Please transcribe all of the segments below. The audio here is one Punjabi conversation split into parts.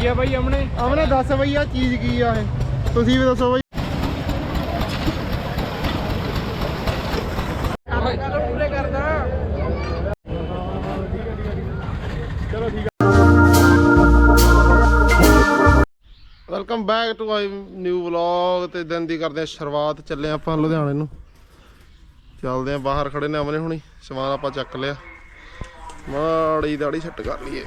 ਕੀ ਆ ਬਾਈ ਅਮਨੇ? ਆਮਨੇ ਦੱਸ ਬਈ ਆ ਚੀਜ਼ ਕੀ ਆ ਇਹ? ਤੁਸੀਂ ਵੀ ਦੱਸੋ ਬਈ। Welcome back to my new vlog ਤੇ ਦਿਨ ਦੀ ਕਰਦੇ ਆ ਸ਼ੁਰੂਆਤ, ਚੱਲੇ ਆਪਾਂ ਲੁਧਿਆਣੇ ਨੂੰ। ਚੱਲਦੇ ਆ ਬਾਹਰ ਖੜੇ ਨੇ ਅਮਨੇ ਹੁਣੀ, ਸਮਾਨ ਆਪਾਂ ਚੱਕ ਲਿਆ। ਮਾੜੀ ਦਾੜੀ ਛੱਟ ਕਰ ਲਈਏ।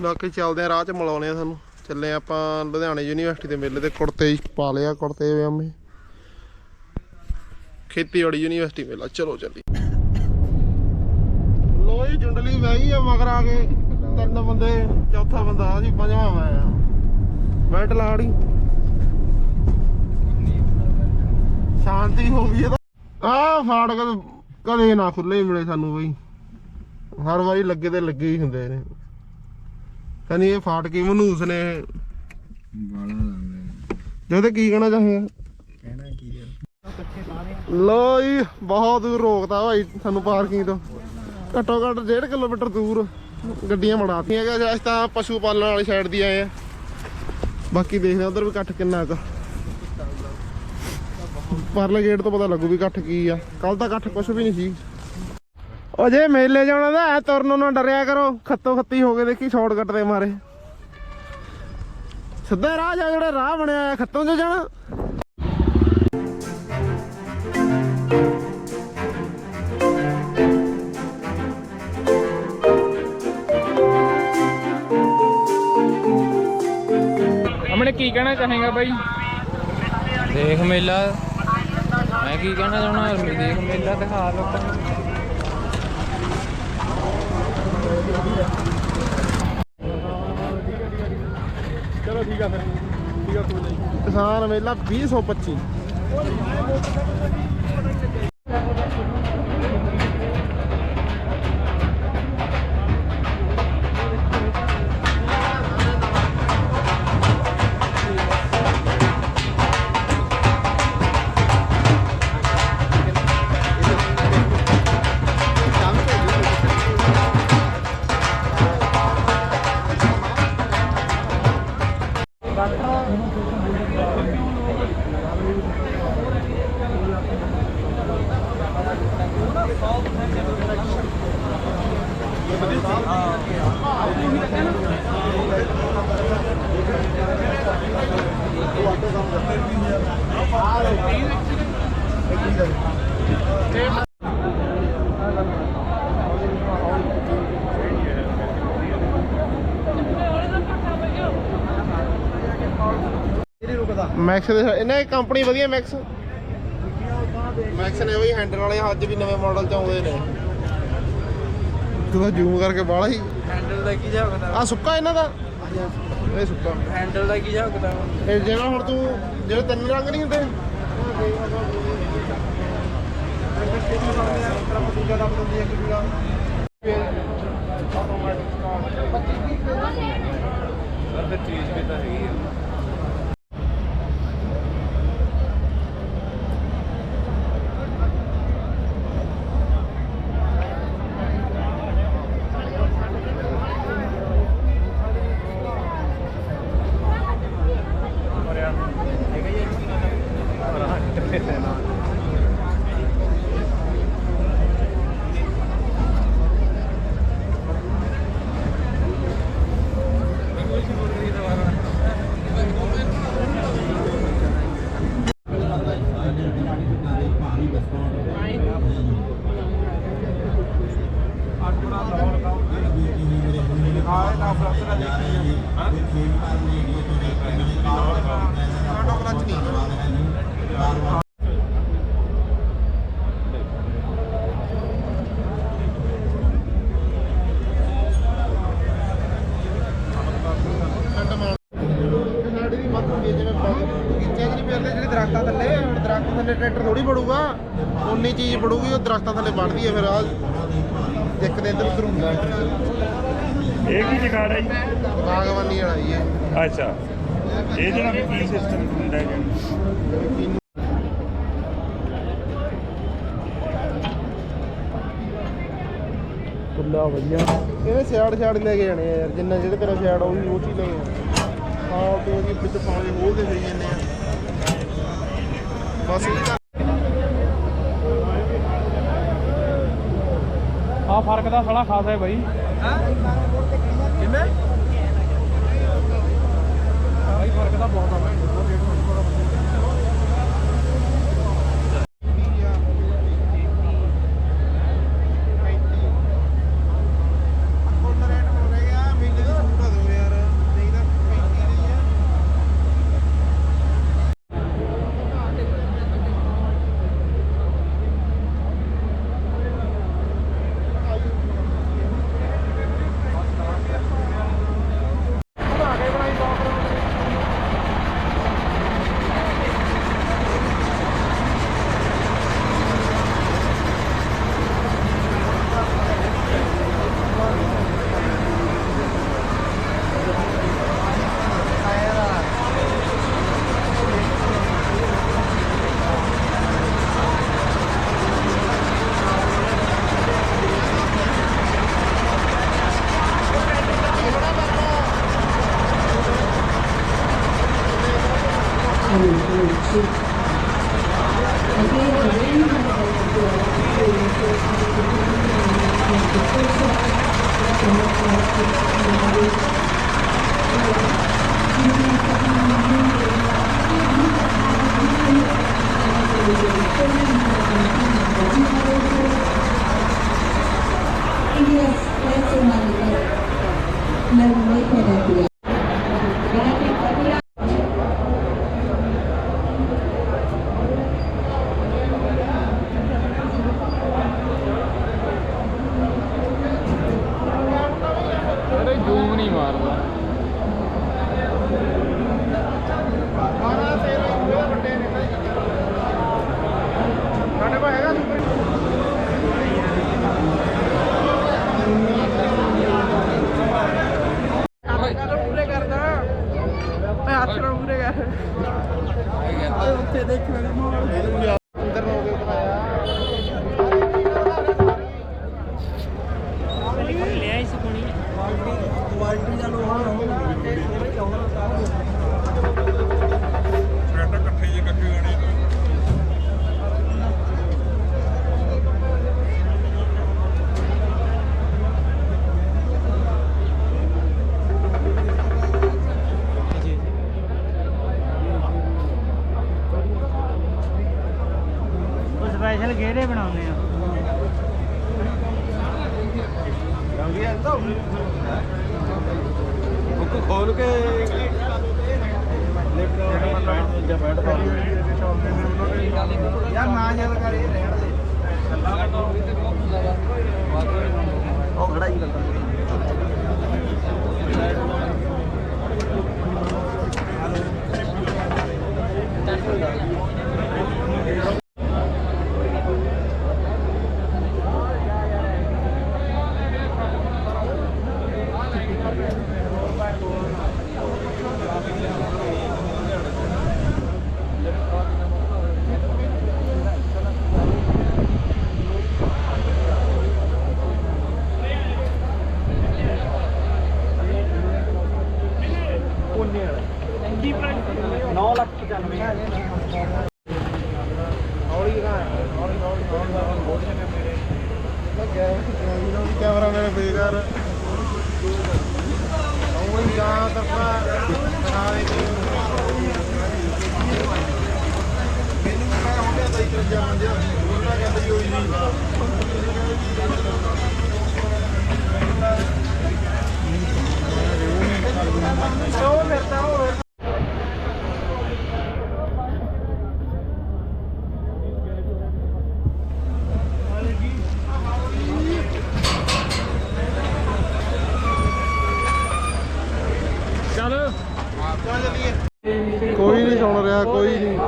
ਬਾਕੀ ਚੱਲਦੇ ਆ, ਰਾਹ ਚ ਮਿਲਾਉਣੇ ਆ ਸਾਨੂੰ ਚੱਲੇ ਆਪਾਂ ਲੁਧਿਆਣੇ ਯੂਨੀਵਰਸਿਟੀ ਦੇ ਮੇਲੇ ਤੇ ਕੁੜਤੇ ਪਾ ਲਿਆ ਕੁੜਤੇ ਵੇ ਖੇਤੀਬਾੜੀ ਯੂਨੀਵਰਸਿਟੀ ਮੇਲਾ, ਚਲੋ ਚੱਲੀ ਲੋਈ ਜੁੰਡਲੀ ਵਹੀ ਆ ਮਗਰ ਆ ਕੇ। ਤਿੰਨ ਬੰਦੇ, ਚੌਥਾ ਬੰਦਾ, ਆ ਜੀ ਪੰਜਵਾਂ ਮੈਂ ਆ ਬੈਠ ਲਾੜੀ ਸ਼ਾਂਤੀ ਹੋ ਗਈ ਆ ਫਾੜ ਕਦੇ ਕਦੇ ਨਾ ਖੁੱਲੇ ਮਿਲੇ ਸਾਨੂੰ ਬਈ। ਹਰ ਵਾਰੀ ਲੱਗੇ ਤੇ ਲੱਗੇ ਹੀ ਹੁੰਦੇ ਨੇ। ਕਹਿੰਦੀ ਇਹ ਫਾਟ ਕੀ ਮਨੂਸ ਨੇ ਲਾਉਂਦੇ ਜਿਹਦੇ ਕੀ ਕਹਿਣਾ ਚਾਹੀਦਾ ਕਹਿਣਾ ਕੀ ਆ? ਲੋ ਜੀ ਬਹੁਤ ਦੂਰ ਰੋਕਦਾ ਭਾਈ ਸਾਨੂੰ ਪਾਰਕਿੰਗ ਤੋਂ। ਘੱਟੋ ਘੱਟ 1.5 ਕਿਲੋਮੀਟਰ ਦੂਰ ਗੱਡੀਆਂ ਮੜਾਤੀਆਂ ਕਿ ਅਸੀਂ ਤਾਂ ਪਸ਼ੂ ਪਾਲਣ ਵਾਲੀ ਸਾਈਡ ਦੀ ਆਏ ਆ। ਬਾਕੀ ਦੇਖਦੇ ਉਧਰ ਵੀ ਇਕੱਠ ਕਿੰਨਾ ਕੁ। ਪਰਲੇ ਗੇਟ ਤੋਂ ਪਤਾ ਲੱਗੂ ਵੀ ਇਕੱਠ ਕੀ ਆ। ਕੱਲ ਤਾਂ ਇਕੱਠ ਕੁਛ ਵੀ ਨਹੀਂ ਸੀ। ਉਹ ਜੇ ਮੇਲੇ ਜਾਣਾ ਦਾ ਐ ਤੁਰਨ ਨੂੰ ਡਰਿਆ ਕਰੋ। ਖੱਤੋ ਖੱਤੀ ਹੋ ਕੇ ਦੇਖੀ ਸ਼ਾਰਟਕਟ ਦੇ ਮਾਰੇ। ਸਿੱਧਾ ਰਾਹ ਜਾ ਜਿਹੜਾ ਰਾਹ ਬਣਿਆ ਆ ਖੱਤੋਂ ਚ ਜਾਣਾ। ਅਮਨੇ ਕੀ ਕਹਿਣਾ ਚਾਹੇਗਾ ਬਾਈ? ਦੇਖ ਮੇਲਾ। ਮੈਂ ਕੀ ਕਹਿਣਾ ਚਾਹਣਾ ਦੇਖ ਮੇਲਾ ਦਿਖਾ ਲੋਕਾਂ ਨੂੰ ਚਲੋ ਠੀਕ ਆ ਫਿਰ। ਠੀਕ ਆ ਕੋਈ ਨਹੀਂ। ਕਿਸਾਨ ਮੇਲਾ 2025 ਮੈਕਸ ਦੇ ਇਹਨਾਂ ਦੀ ਕੰਪਨੀ ਵਧੀਆ ਮੈਕਸ ਮੈਕਸ ਨੇ ਉਹੀ ਹੈਂਡਲ ਵਾਲੇ ਅੱਜ ਵੀ ਨਵੇਂ ਮਾਡਲ ਚ ਆਉਂਦੇ ਨੇ। ਤੂੰ ਤਾਂ ਜ਼ੂਮ ਕਰਕੇ ਬਾਹਲਾ ਹੀ ਹੈਂਡਲ ਦਾ ਕੀ ਝਾਕਦਾ ਆ ਸੁੱਕਾ ਇਹਨਾਂ ਦਾ? ਇਹ ਸੁੱਕਾ। ਹੈਂਡਲ ਦਾ ਕੀ ਝਾਕਦਾ ਇਹ ਜਿਹੜਾ ਹੁਣ ਤੂੰ ਜਿਹੜੇ ਤਿੰਨ ਰੰਗ ਨਹੀਂ ਹੁੰਦੇ। ਤੇ ਚੀਜ਼ ਵੀ ਤਾਂ ਹੈਗੀ ਆ। ਸਾਡੀ ਇਹ ਕੀ ਜਗਾੜ ਹੈ ਜੀ? ਬਾਗਵਾਨੀ ਵਾਲਾ ਜੀ ਇਹ। ਅੱਛਾ। ਇਹ ਜਿਹੜਾ ਵੀ ਕੀ ਸਿਸਟਮ ਹੁੰਦਾ ਹੈ? ਮੇਲਾ ਵਧੀਆ। ਇਹਨੇ ਸਿਆੜ ਸਿਆੜ ਲੈ ਕੇ ਜਾਣੇ ਆ ਯਾਰ ਜਿੰਨਾ ਜਿਹੜੇ ਤੇਰਾ ਸਿਆੜ ਉਹ ਵੀ ਉਹ ਚੀਜ਼ ਲੈ ਜਾਣੇ ਹਾਂ ਤੇ ਉਹਦੀ ਵਿੱਚ ਪਾਣੀ ਖੋਲਦੇ ਹੋਈ ਜਾਂਦੇ ਆ। ਬਸ ਇਹ ਆ ਫ਼ਰਕ ਦਾ ਸਾਲਾ ਖਾਸਾ ਹੈ ਬਾਈ। ਕਿਵੇਂ ਬਾਈ ਫ਼ਰਕ ਦਾ ਬਹੁਤ ਆ ਬਾਈ। Yes, that's the one. Let me make it special ਬਣਾਉਂਦੇ ਆ ਬੁੱਕ ਖੋਲ ਕੇ ਯਾਰ ਨਾ ਯਾਦ ਕਰ ਇਹ ਰਹਿਣ ਦੇ ਉਹ ਖੜਾ ਹੀ ਕਰਦਾ ਹੌਲੀ ਕਹਾਂ ਹੌਲੀ ਹੌਲੀ ਹੌਲੀ ਹੌਲੀ ਬੋਲ ਜਨੇ ਮੇਰੇ ਲੱਗਿਆ ਕੈਮਰਾ ਮੇਰੇ ਬੇਕਾਰ ਤਰਫਾ ਬਣਾ ਮੈਨੂੰ ਮੈਂ ਹੁੰਦਿਆ ਤਾਂ ਇੱਕ ਰਜਾ ਮੰਜਿਆ ਉਹਨਾਂ ਕਹਿੰਦੇ ਹੋਈ ਨਹੀਂ ਉਹ ਫਿਰਦਾ ਉਹ ਚੱਲ ਕੋਈ ਨਹੀਂ ਸੁਣ ਰਿਹਾ, ਕੋਈ ਨਹੀਂ।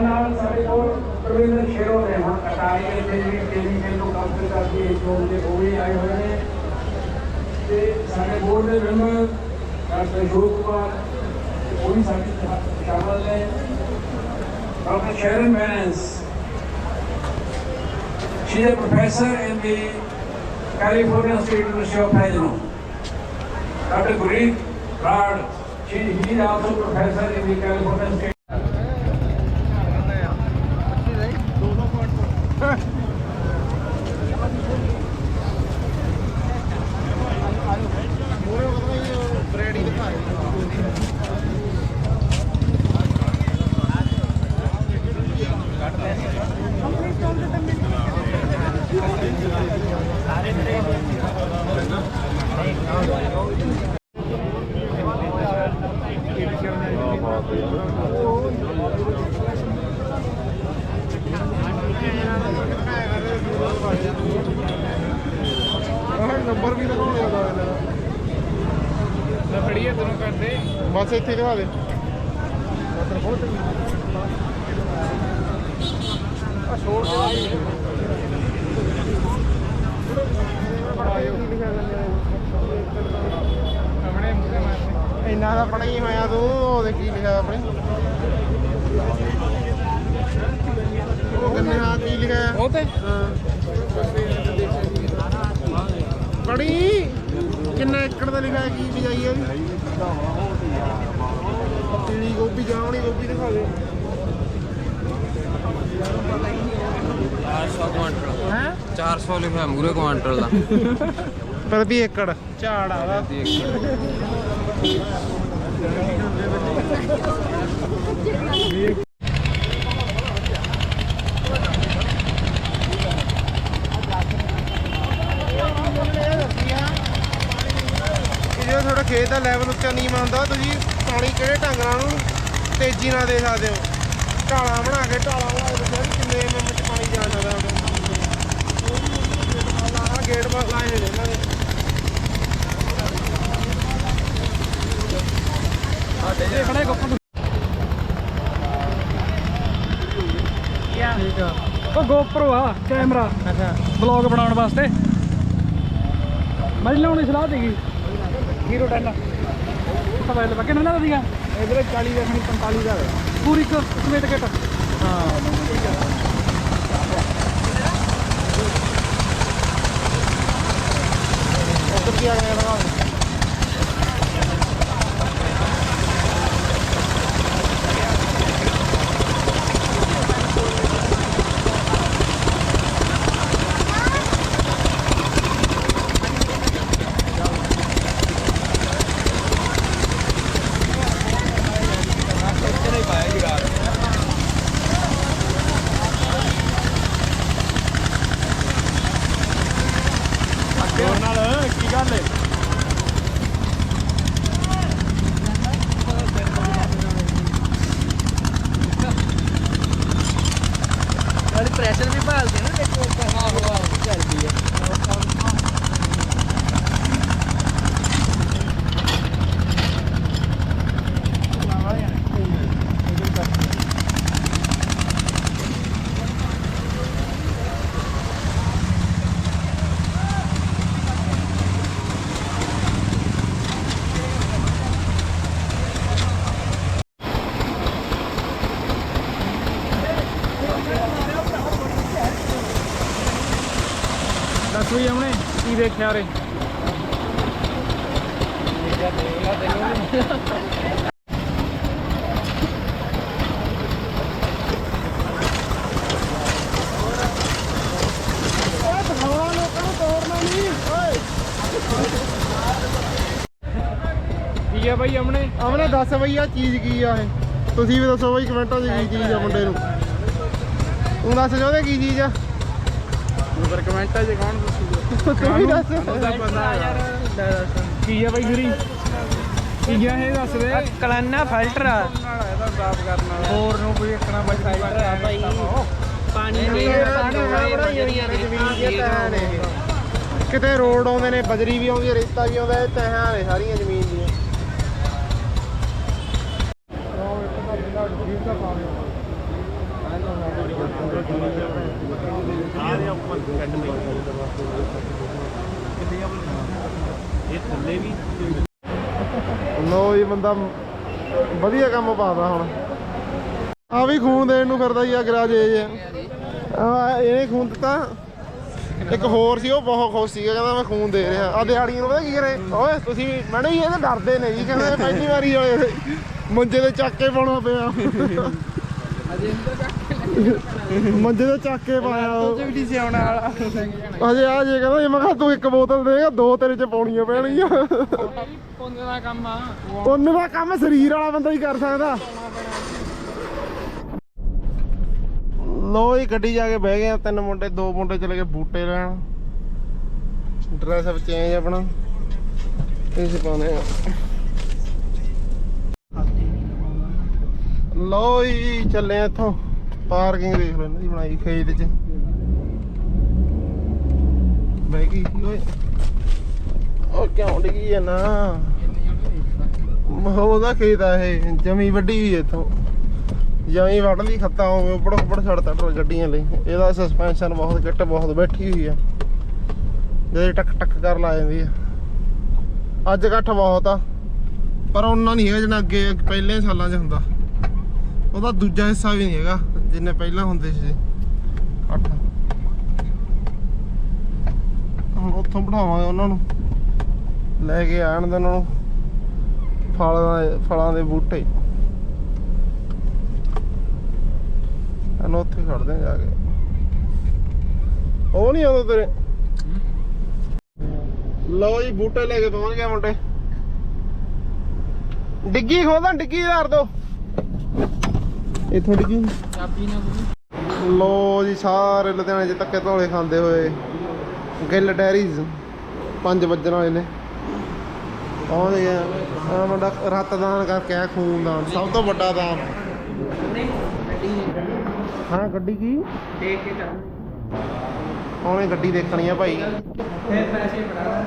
ਨਾਲ ਸਾਡੇ ਕੋਲ ਪ੍ਰਵਿੰਦਰ ਸ਼ੇਰੋ ਨੇ ਹੁਣ ਕਟਾਈ ਦੇ ਜਿਹੜੀ ਟੈਲੀਵਿਜ਼ਨ ਤੋਂ ਕੰਮ ਕਰਦੀ ਹੈ ਦੇ ਉਹ ਆਏ ਹੋਏ ਨੇ ਤੇ ਸਾਡੇ ਬੋਰਡ ਦੇ ਮੈਂਬਰ, ਡਾਕਟਰ ਅਸ਼ੋਕ ਕੁਮਾਰ ਉਹ ਵੀ ਸਾਡੇ ਨਾਲ ਸ਼ਾਮਲ ਨੇ ਡਾਕਟਰ ਸ਼ਰਨ ਮੈਨਸ She is a professor in the California State University of Fresno. Dr. Gureen Rad, she he is also professor in the California State. Number ਵੀ ਲਗਾਉਣੇ ਆ ਦਾ ਲੈ ਫੜੀਏ ਤੈਨੂੰ ਕਰਦੇ ਬਸ ਇੱਥੇ ਹੀ ਦਿਖਾ ਦੇ। ਆਪਣੇ ਮੂਹਰੇ ਮਾਰਦੇ ਇੰਨਾ ਦਾ ਪੜਾ ਹੀ ਹੋਇਆ ਤੂੰ ਉਹਦੇ ਕੀ ਲਿਖਿਆ ਆਪਣੇ? ਉਹ ਕਿੰਨੇ ਆ ਕੀ ਲਿਖਿਆ ਉਹ ਤੇ। ਪੜੀ ਕਿੰਨਾ ਏਕੜ ਦਾ ਲਿਖਿਆ ਕੀ ਬਿਜਾਈ ਹੈ ਪੀਲੀ ਗੋਭੀ ਜਾਵਣੀ ਗੋਭੀ ਦਿਖਾ ਦੇ 400 ਕੁਆਂਟਲ। ਹੈ? 400 ਲਿਖਿਆ ਮੂਰੇ ਕੁਆਂਟਲ ਦਾ। ਪ੍ਰਤੀ ਏਕੜ ਝਾੜ ਆਦਾ ਜੇ ਤੁਹਾਡਾ ਖੇਤ ਦਾ ਲੈਵਲ ਉੱਚਾ ਨਹੀਂ ਮੰਨਦਾ ਤੁਸੀਂ ਪਾਣੀ ਕਿਹੜੇ ਢੰਗ ਨਾਲ ਨੂੰ ਤੇਜ਼ੀ ਨਾਲ ਦੇ ਸਕਦੇ ਹੋ। ਢਾਲਾਂ ਬਣਾ ਕੇ ਢਾਲਾਂ ਬਣਾ ਕੇ ਕਿੰਨੇ ਐਮਐਮ ਚ ਪਾਣੀ ਜਾ ਸਕਦਾ ਉਹਦਾ ਗੇਟ ਬਾਸ ਲਾਏ ਨੇ ਇਹਨਾਂ ਦੇ। ਉਹ GoPro ਆ ਕੈਮਰਾ ਅੱਛਾ। ਵਲੌਗ ਬਣਾਉਣ ਵਾਸਤੇ। ਮੈਂ ਲਾਉਣ ਦੀ ਸਲਾਹ ਦੇਗੀ ਹੀਰੋ 10 ਸਵਾਲ ਕਿੰਨੇ ਦਾ ਸੀਗਾ ਇਧਰ 40 ਦਾ ਖਣੀ 45 ਦਾ ਪੂਰੀ ਇੱਕ ਸਮੇਤ ਕਿਟ। ਹਾਂ। ਉੱਧਰ ਕੀ ਆ ਗਿਆ ਲਗਾ ਪ੍ਰੈਸ਼ਰ ਵੀ ਭਾਲਦੇ ਨਾ ਦੇਖੋ ਆਹੋ ਆਹੋ ਚੱਲਦੀ ਹੈ ਦੱਸ ਵੀ ਆਉਣੇ ਰੇ ਕੀ ਆ ਬਾਈ ਆਮਨੇ ਦੱਸ ਬਈ ਆ ਚੀਜ਼ ਕੀ ਆ ਇਹ? ਤੁਸੀਂ ਵੀ ਦੱਸੋ ਬਈ ਕਮੈਂਟਾਂ 'ਚ ਕੀ ਚੀਜ਼ ਆ ਮੁੰਡੇ ਨੂੰ। ਤੂੰ ਦੱਸ ਚਾਹੁੰਦੇ ਕੀ ਚੀਜ਼ ਆ। ਪਰ ਕਮੈਂਟਾਂ 'ਚ ਕੌਣ ਦੱਸੂਗਾ? ਤੂੰ ਵੀ ਦੱਸ ਕੀ ਆ ਬਾਈ ਗੁਰੀ ਕੀ ਆ ਇਹ ਦੱਸ ਦੇ ਕਲਾਨਾ ਫਿਲਟਰ ਆ ਇਹਦਾ ਸਾਫ਼ ਕਰਨ ਵਾਲਾ ਹੋਰ ਨੂੰ ਕੋਈ ਇੱਕਣਾ ਬਾਈ ਫਿਲਟਰ ਆ ਬਾਈ ਪਾਣੀ ਕਿਤੇ ਰੋਡ ਆਉਂਦੇ ਨੇ, ਬਜਰੀ ਵੀ ਆਉਂਦੀ ਹੈ ਰੇਤਾ ਵੀ ਆਉਂਦਾ, ਇਹ ਤਹਾਂ ਨੇ, ਸਾਰੀਆਂ ਜ਼ਮੀਨ ਦੀਆਂ ਇਹ ਥੱਲੇ ਵੀ ਲੋ ਜੀ, ਬੰਦਾ ਵਧੀਆ ਕੰਮ ਪਾਦਾ ਹੁਣ। ਆ ਵੀ ਖੂਨ ਦੇਣ ਨੂੰ ਫਿਰਦਾ ਹੀ ਆ ਗਰਾਜ ਇਹ ਆ, ਇਹਨੇ ਖੂਨ ਦਿੱਤਾ। ਇੱਕ ਹੋਰ ਸੀ, ਉਹ ਬਹੁਤ ਖੁਸ਼ ਸੀਗਾ, ਕਹਿੰਦਾ ਮੈਂ ਖੂਨ ਦੇ ਰਿਹਾ। ਆ ਦਿਹਾੜੀਆਂ ਨੂੰ ਪਤਾ ਕੀ ਕਰੇ? ਓਏ, ਤੁਸੀਂ ਮੈਡਮ ਜੀ, ਇਹ ਤਾਂ ਡਰਦੇ ਨੇ ਜੀ, ਕਹਿੰਦੇ ਪਹਿਲੀ ਵਾਰੀ ਆਏ ਮੁੰਜੇ ਤੇ ਚੱਕ ਕੇ ਪਾਉਣਾ ਪਿਆ। ਮੰਜੇ ਤੇ ਚੱਕ ਕੇ ਪਾਇਆ ਉਹ। ਵੀ ਸੀ ਆਉਣ ਵਾਲਾ। ਅਜੇ ਆ ਜੇ ਕਹਿੰਦਾ ਜੇ ਮੈਂ ਕਿਹਾ ਤੂੰ ਇੱਕ ਬੋਤਲ ਦੇਗਾ ਦੋ ਤੇਰੇ ਚ ਪਾਉਣੀਆਂ ਪੈਣਗੀਆਂ। ਪੁੰਨ ਦਾ ਕੰਮ ਆ। ਉਹਨੇ ਦਾ ਕੰਮ ਸਰੀਰ ਵਾਲਾ ਬੰਦਾ ਹੀ ਕਰ ਸਕਦਾ। ਲੋ ਹੀ ਗੱਡੀ ਜਾ ਕੇ ਬਹਿ ਗਏ ਆ ਤਿੰਨ ਮੁੰਡੇ ਦੋ ਮੁੰਡੇ ਚਲੇ ਗਏ ਬੂਟੇ ਲੈਣ। ਡਰੈਸ ਅਪ ਚੇਂਜ ਆਪਣਾ। ਇਹ ਸੇ ਪਾਉਣੇ ਆ। ਲੋ ਹੀ ਚੱਲੇ ਇੱਥੋਂ। ਪਾਰਕਿੰਗ ਦੇਖ ਲਓ ਇਹਨਾਂ ਦੀ ਬਣਾਈ ਖੇਤ 'ਚ। ਬਹਿ ਗਈ ਓਏ। ਉਹ ਕਿਉਂ ਡਿੱਗੀ ਆ ਨਾ? ਉਹਦਾ ਖੇਤ ਆ ਇਹ, ਜਮੀ ਵੱਡੀ ਹੋਈ ਇੱਥੋਂ। ਜਮੀ ਵੱਢ ਲਈ ਖੱਤਾ ਹੋਵੇ ਉੱਪੜ ਉੱਪੜ ਛੱਡਤਾ ਟਰ ਗੱਡੀਆਂ ਲਈ। ਇਹਦਾ ਸਸਪੈਂਸ਼ਨ ਬਹੁਤ ਗਿੱਟ ਬਹੁਤ ਬੈਠੀ ਹੋਈ ਆ। ਜੇ ਟਕ ਟਕ ਕਰ ਲਾ ਜਾਂਦੀ ਆ। ਅੱਜ ਇਕੱਠ ਬਹੁਤ ਆ। ਪਰ ਉਹਨਾਂ ਨਹੀਂ ਹੈਗਾ ਜਿੰਨਾ ਅੱਗੇ, ਪਹਿਲੇ ਸਾਲਾਂ 'ਚ ਹੁੰਦਾ। ਉਹਦਾ ਦੂਜਾ ਹਿੱਸਾ ਵੀ ਨਹੀਂ ਹੈਗਾ। ਜਿੰਨੇ ਪਹਿਲਾਂ ਹੁੰਦੇ ਸੀ। ਅੱਠ। ਹੁਣ ਉੱਥੋਂ ਬਿਠਾਵਾਂਗੇ ਉਹਨਾਂ ਨੂੰ। ਲੈ ਕੇ ਆਣ ਦੇ ਉਹਨਾਂ ਨੂੰ। ਫਲਾਂ ਦੇ ਫਲਾਂ ਦੇ ਬੂਟੇ। ਇਹਨੂੰ ਉੱਥੇ ਖੜਦੇ ਜਾ ਕੇ। ਉਹ ਨਹੀਂ ਆਉਂਦਾ ਤੇਰੇ। ਲਓ ਜੀ, ਬੂਟੇ ਲੈ ਕੇ ਪਹੁੰਚ ਗਏ ਮੁੰਡੇ। ਡਿੱਗੀ ਖੋਲਦਾ, ਡਿੱਗੀ ਧਾਰ ਦੋ ਇੱਥੋਂ ਡਿੱਗੀ ਚਾਬੀ ਨਾ ਲੋ ਜੀ ਸਾਰੇ ਲੁਧਿਆਣੇ 'ਚ ਧੱਕੇ ਧੌਲੇ ਖਾਂਦੇ ਹੋਏ ਗਿੱਲ ਡੈਰੀਜ਼। 5 ਵੱਜਣ ਵਾਲੇ ਨੇ। ਪਹੁੰਚ ਗਿਆ ਆ ਮੁੰਡਾ ਰਤਦਾਨ ਕਰਕੇ ਆ ਖੂਨਦਾਨ। ਸਭ ਤੋਂ ਵੱਡਾ ਦਾਨ। ਹਾਂ ਗੱਡੀ ਕੀ? ਦੇਖ ਕੇ ਚੱਲ ਉਹਨੇ ਗੱਡੀ ਦੇਖਣੀ ਆ ਭਾਈ। ਫਿਰ ਪੈਸੇ ਫੜਾ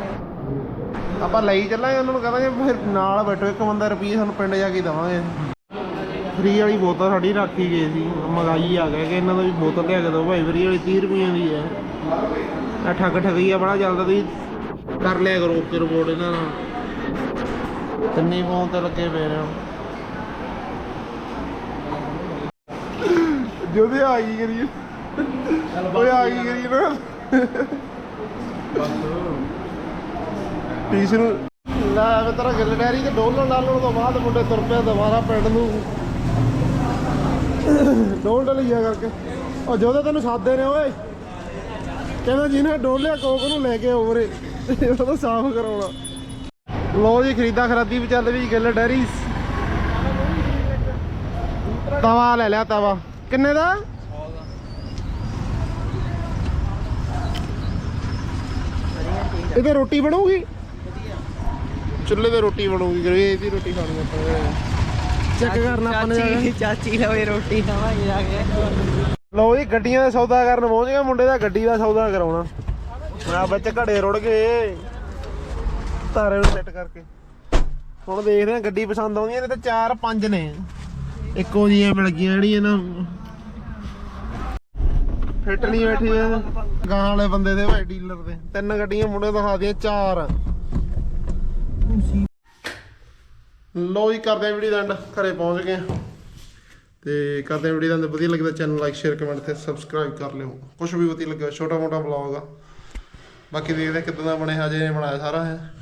ਆਪਾਂ ਲਈ ਚੱਲਾਂਗੇ ਉਹਨਾਂ ਨੂੰ ਕਹਾਂਗੇ ਫਿਰ ਨਾਲ ਬੈਠੋ ਇੱਕ ਬੰਦਾ ਰੁਪਈਏ ਸਾਨੂੰ ਪਿੰਡ ਜਾ ਕੇ ਦਵਾਂਗੇ। ਫਰੀ ਵਾਲੀ ਬੋਤਲ ਸਾਡੀ ਰੱਖੀ ਗਈ ਸੀ ਮਗਾਈ ਆ ਗਿਆ ਕਿ ਇਹਨਾਂ ਦਾ ਵੀ ਬੋਤਲ ਲਿਆ ਕੇ ਦਿਓ ਭਾਈ ਫਰੀ ਵਾਲੀ 30 ਰੁਪਈਆਂ ਦੀ ਹੈ। ਆ ਠੱਗ ਠਗਈਆ ਬੜਾ ਚੱਲਦਾ ਤੁਸੀਂ ਕਰ ਲਿਆ ਕਰੋ ਓਕੇ ਰਿਪੋਰਟ ਇਹਨਾਂ ਨਾਲ। ਤਿੰਨੇ ਫੋਨ ਤੇ ਲੱਗੇ ਪਏ ਨੇ ਜੋਦੇ ਆ ਗਈ ਕਰੀ। ਓਏ ਆ ਗਈ ਕਰੀ ਨਾ। ਪੀਸ ਨੂੰ ਲੈ ਵੇ ਤੇਰਾ ਗਿੱਲ ਡੈਰੀ ਤੇ ਡੋਲਣ ਡਾਲਣ ਤੋਂ ਬਾਅਦ ਮੁੰਡੇ ਤੁਰ ਪਿਆ ਦੁਬਾਰਾ ਪਿੰਡ ਨੂੰ। ਡੋਲ ਡਲੀਆ ਕਰਕੇ। ਉਹ ਜੋਦੇ ਤੈਨੂੰ ਸਾਦੇ ਨੇ, ਓਏ। ਕਹਿੰਦਾ ਜਿਹਨੇ ਡੋਲਿਆ ਕੋਕ ਨੂੰ ਲੈ ਕੇ ਓਵਰੇ ਉਹ ਸਾਫ਼ ਕਰਾਉਣਾ। ਲੋ ਜੀ, ਖਰੀਦਾ ਖਰਾਦੀ ਵੀ ਚੱਲ ਵੀ ਗਿੱਲ ਡੈਰੀਸ ਤਵਾ ਲੈ ਲਿਆ, ਤਵਾ। ਕਿੰਨੇ ਦਾ? ਇਹਦੇ ਰੋਟੀ ਬਣੂਗੀ? ਚੁੱਲ੍ਹੇ ਤੇ ਰੋਟੀ ਬਣੂਗੀ, ਗਰੇਵੀ ਦੀ ਰੋਟੀ ਖਾਣੀ ਆਪਾਂ ਚੈੱਕ ਕਰਨਾ ਆਪਾਂ ਨੇ ਕੇ। ਚਾਚੀ ਲਵੇ ਰੋਟੀ ਖਾਵਾਂਗੇ ਜਾ ਕੇ ਲਓ ਜੀ ਗੱਡੀਆਂ ਦਾ ਸੌਦਾ ਕਰਨ ਪਹੁੰਚ ਗਏ ਮੁੰਡੇ ਦਾ ਗੱਡੀ ਦਾ ਸੌਦਾ ਕਰਾਉਣਾ। ਆ ਵਿੱਚ ਘੜੇ ਰੁੜ ਗਏ। ਤਾਰੇ ਨੂੰ ਸੈੱਟ ਕਰਕੇ। ਹੁਣ ਦੇਖਦੇ ਆ ਗੱਡੀ ਪਸੰਦ ਆਉਂਦੀ ਨੇ ਤੇ ਚਾਰ ਪੰਜ ਨੇ। ਇੱਕੋ ਜੀਆਂ ਮਿਲ ਗਈਆਂ ਜਿਹੜੀਆਂ ਨਾ। ਫਿੱਟ ਨਹੀਂ ਬੈਠੀ ਆ। ਗਾਂ ਵਾਲੇ ਬੰਦੇ ਦੇ ਭਾਈ ਡੀਲਰ ਦੇ। ਤਿੰਨ ਗੱਡੀਆਂ ਮੁੰਡੇ ਦਿਖਾ ਦੀਆਂ ਚਾਰ। ਲੋ ਜੀ, ਕਰਦੇ ਆ ਵੀਡੀਓ ਦਾ ਐਂਡ ਘਰੇ ਪਹੁੰਚ ਗਏ ਆ। ਤੇ ਕਰਦੇ ਆ ਵੀਡੀਓ ਦਾ ਐਂਡ ਵਧੀਆ ਲੱਗਦਾ ਚੈਨਲ ਲਾਈਕ ਸ਼ੇਅਰ ਕਮੈਂਟ ਤੇ ਸਬਸਕ੍ਰਾਈਬ ਕਰ ਲਿਓ। ਕੁਝ ਵੀ ਵਧੀਆ ਲੱਗਿਆ, ਛੋਟਾ ਮੋਟਾ ਬਲੌਗ ਆ। ਬਾਕੀ ਦੇਖਦੇ ਆ ਕਿੱਦਾਂ ਦਾ ਬਣਿਆ, ਹਜੇ ਬਣਾਇਆ ਸਾਰਾ ਹੈ।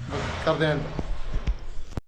ਕਰਦੇ ਆਂ